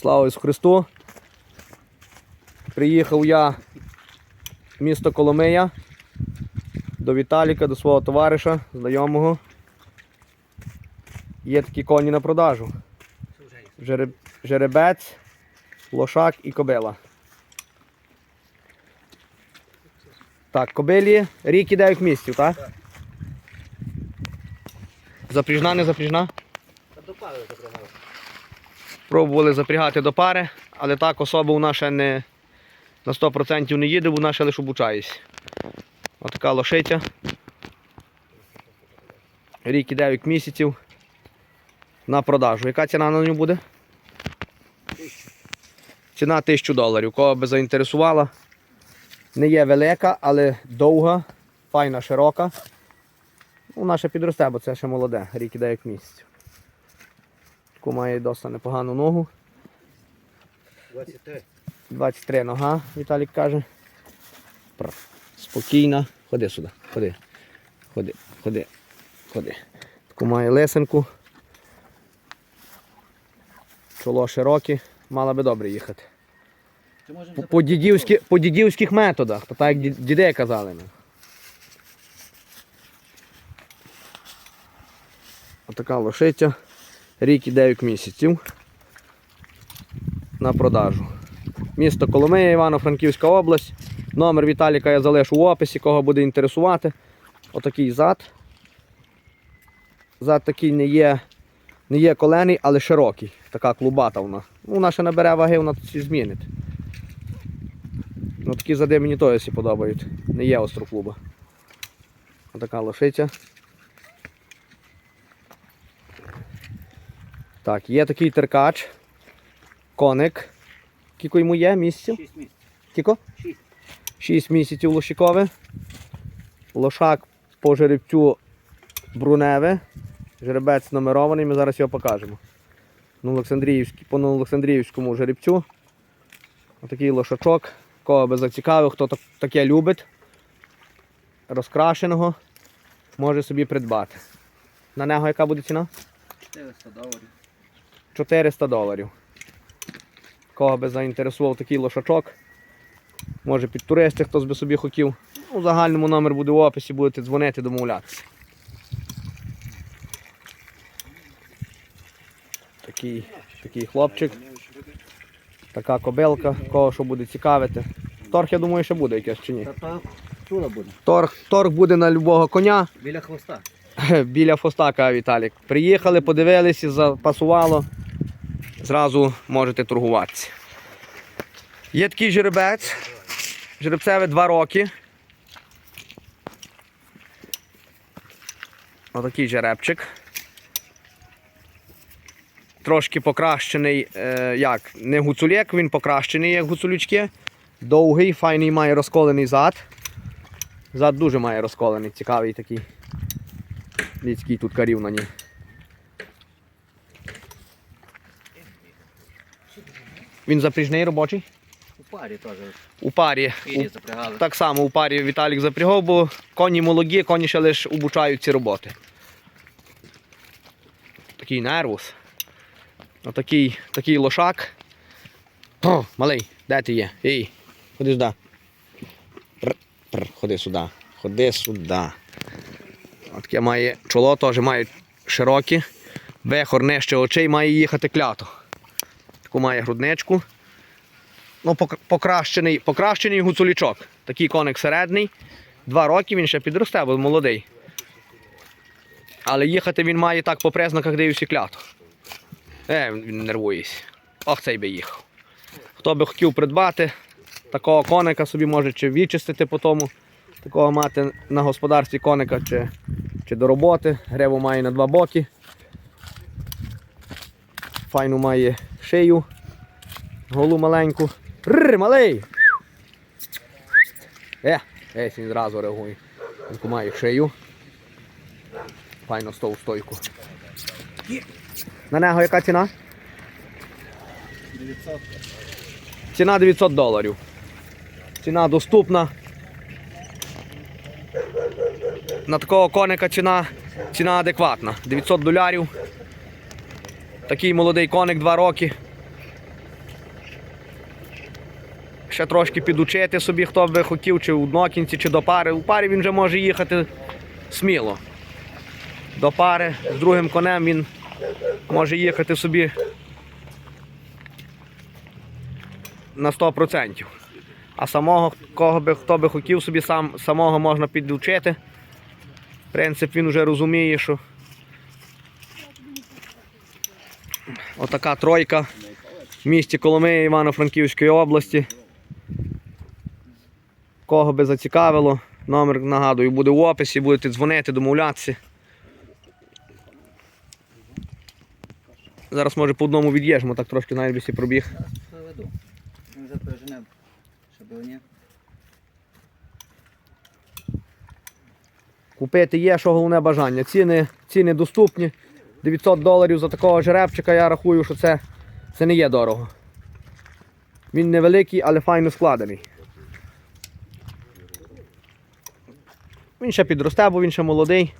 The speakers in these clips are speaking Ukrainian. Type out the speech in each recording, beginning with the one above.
Слава Ісусу Христу. Приїхав я в місто Коломия до Віталіка, до свого товариша, знайомого. Є такі коні на продажу. Жереб... Жеребець, лошак і кобила. Так, кобилі рік і 9 місяців, так? Так. Запріжна, не запріжна? Та допали запрягали. Пробували запрягати до пари, але так особа у нас ще не на 100% не їде, вона ще лише обучається. Отака лошиця. Рік і 9 місяців на продажу. Яка ціна на нього буде? Ціна 1000 доларів. Кого би заінтересувала. Не є велика, але довга, файна, широка. Вона ще підросте, бо це ще молоде, рік і 9 місяців. Таку має досить непогану ногу. 23. 23 нога, Віталік каже. Спокійна. Ходи сюди. Ходи. Ходи, ходи, ходи. Таку має лисенку. Чоло широке, мала би добре їхати. По, по, дідівськи, по дідівських методах, то так як ді- діди казали. Отака лошиця. Рік і 9 місяців. На продажу. Місто Коломия, Івано-Франківська область. Номер Віталіка я залишу в описі, кого буде інтересувати. Отакий зад. Зад такий не є, не є колений, але широкий. Така клубата вона. Ну, Вона ще набере ваги, вона тут змінить. Ну такі зади мені теж подобають. Не є остроклуба. Отака лошиця. Так, є такий теркач. Коник. Кілько йому є місяців? 6 місяців. 6. 6 місяців лошикове. Лошак по жеребцю бруневе. Жеребець номерований, ми зараз його покажемо. Олександріївській- по Олександріївському жеребцю. Отакий лошачок. Кого би зацікавив, хто таке любить. Розкрашеного. Може собі придбати. На нього яка буде ціна? 400 доларів. 400 доларів. Кого би заінтересував такий лошачок. Може під туристи, хтось би собі хотів. У загальному номер буде в описі, будете дзвонити, домовлятися. Такий, такий хлопчик, така кобилка, кого що буде цікавити. Торг, я думаю, ще буде якесь чи ні. Торг, торг буде на любого коня. Біля хвоста. біля Фостака, Віталік. Приїхали, подивилися, запасувало. Зразу можете торгуватися. Є такий жеребець. Жеребцеве 2 роки. Отакий жеребчик. Трошки покращений, е, як, не гуцуляк, він покращений, як гуцулючки. Довгий, файний має розколений зад. Зад дуже має розколений, цікавий такий. Людський тут карів на ній. Він запріжний робочий? У парі теж. У парі. У, так само у парі Віталік запрягав, бо коні молоді, коні ще лише обучають ці роботи. Такий нервус. Отакий такий лошак. Пр, малий, де ти є? Ей, ходи сюди. Пр, пр, ходи сюди. Ходи сюди. Отаке має чоло теж має широкі. Вехор нижче очей має їхати клято. Таку має грудничку. Ну, покращений, покращений гуцулічок. Такий коник середній. Два роки він ще підросте, бо молодий. Але їхати він має так по признаках, де і всі клято. Е, він нервується. Ох, цей би їхав. Хто би хотів придбати, такого коника собі може чи відчистити по тому, такого мати на господарстві коника чи, чи до роботи. Гриву має на два боки. Файну має шию. Голу маленьку. Рррр, малий! Е, ей, він зразу реагує. Він має шию. Файно стов стойку. На нього яка ціна? 900. Ціна 900 доларів. Ціна доступна. На такого коника ціна, ціна адекватна. 900 доларів. Такий молодий коник 2 роки. ще трошки підучити собі, хто би хотів, чи в однокінці, чи до пари. У парі він вже може їхати сміло. До пари з другим конем він може їхати собі на 100%. А самого, кого би, хто би хотів собі, сам, самого можна підучити. В принципі, він вже розуміє, що отака тройка в місті Коломиї Івано-Франківської області. Кого би зацікавило, номер нагадую, буде в описі, будете дзвонити, домовлятися. Зараз може по одному від'їжджемо, так трошки навіть би сі пробіг. Ми вже переженемо, щоб вони. Купити є, що головне бажання. Ціни, ціни доступні. 900 доларів за такого жеребчика, я рахую, що це, це не є дорого. Він невеликий, але файно складений. Він ще підросте, бо він ще молодий.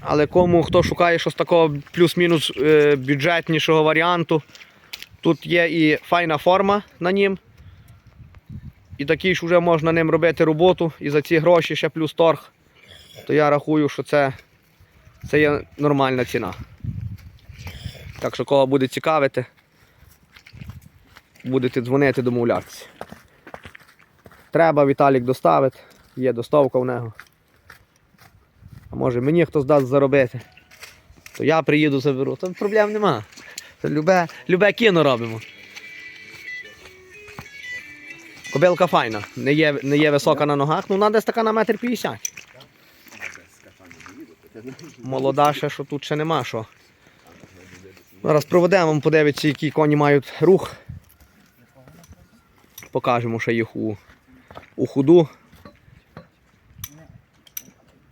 Але кому хто шукає щось такого плюс-мінус е, бюджетнішого варіанту, тут є і файна форма на нім. І такий ж вже можна ним робити роботу, і за ці гроші ще плюс торг то я рахую, що це, це є нормальна ціна. Так що кого буде цікавити, будете дзвонити, домовлятися. Треба, Віталік доставить, є доставка в нього. А може мені хтось дасть заробити, то я приїду заберу. То проблем нема. Це любе, любе кіно робимо. Кобилка файна, не є, не є висока на ногах, ну вона десь така на метр п'ятдесят. Молода ще, що тут ще нема що. Зараз проведемо, подивитися, які коні мають рух. Покажемо ще їх у, у худу.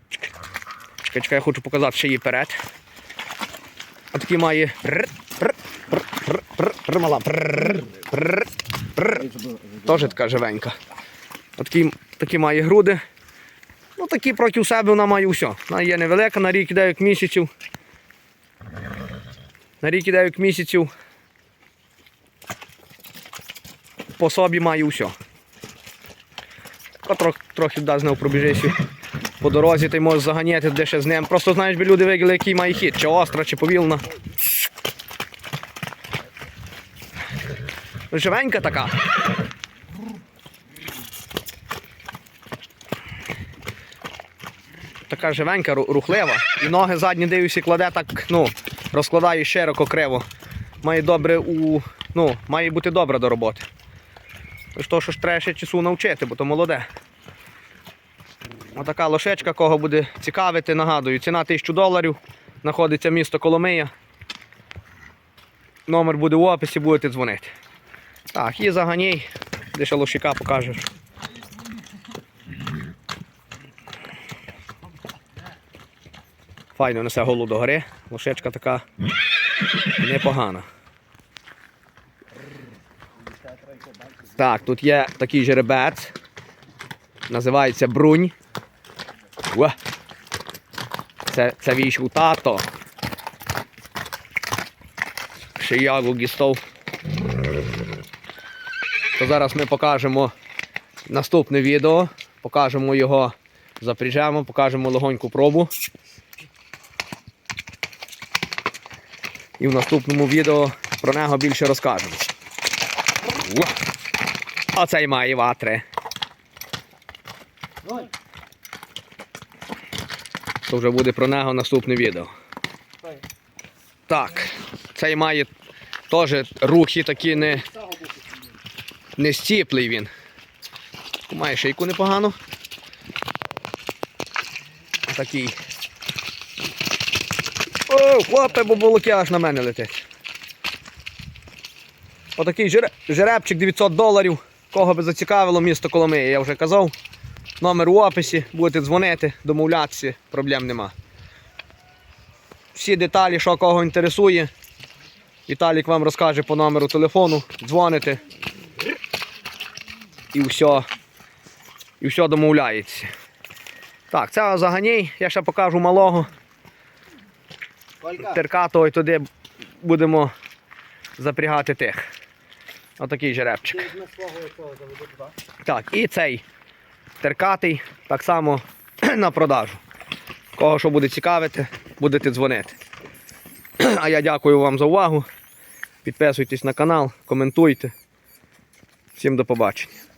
Чекай, чекай, я хочу показати ще її перед. А такий має. Мала. Теж така живенька. Такі має груди. Такі проти себе вона має все. Вона є невелика, на рік і 9 місяців. На рік і 9 місяців. По собі має все. Трохи, трохи да, з нею пробіжися по дорозі, ти можеш заганяти де ще з ним. Просто знаєш, би люди виділи, який має хід, чи остра, чи повільна. Живенька така. Така живенька, рухлива. І ноги задні дивишся, кладе так, ну, розкладає широко криво. Має добре у. Ну, має бути добра до роботи. Тож то, що ж треба ще часу навчити, бо то молоде. Отака лошечка, кого буде цікавити, нагадую, ціна 1000 доларів. Знаходиться місто Коломия. Номер буде в описі, будете дзвонити. Так, і заганій, де ще лошика покажеш. Файно несе голову до гори. Лошечка така непогана. Так, тут є такий жеребець. Називається Брунь. Це, це війшов тато. Ще ягу гістов. То зараз ми покажемо наступне відео. Покажемо його, запряжемо, покажемо легоньку пробу. І в наступному відео про нього більше розкажемо. Оцей має ватри. То вже буде про нього наступне відео. Так, цей має теж рухи такі не, не стіплий він. Має шийку непогану. Такий. О, хлопе, бо булоки аж на мене летить. Отакий жеребчик 900 доларів. Кого би зацікавило місто Коломиї, я вже казав. Номер у описі, будете дзвонити, домовлятися, проблем нема. Всі деталі, що кого інтересує. Віталік вам розкаже по номеру телефону, дзвоните. І все. І все домовляється. Так, це заганій, я ще покажу малого. Теркатого і туди будемо запрягати тих. Отакий жеребчик. Так, і цей теркатий так само на продажу. Кого що буде цікавити, будете дзвонити. А я дякую вам за увагу. Підписуйтесь на канал, коментуйте. Всім до побачення.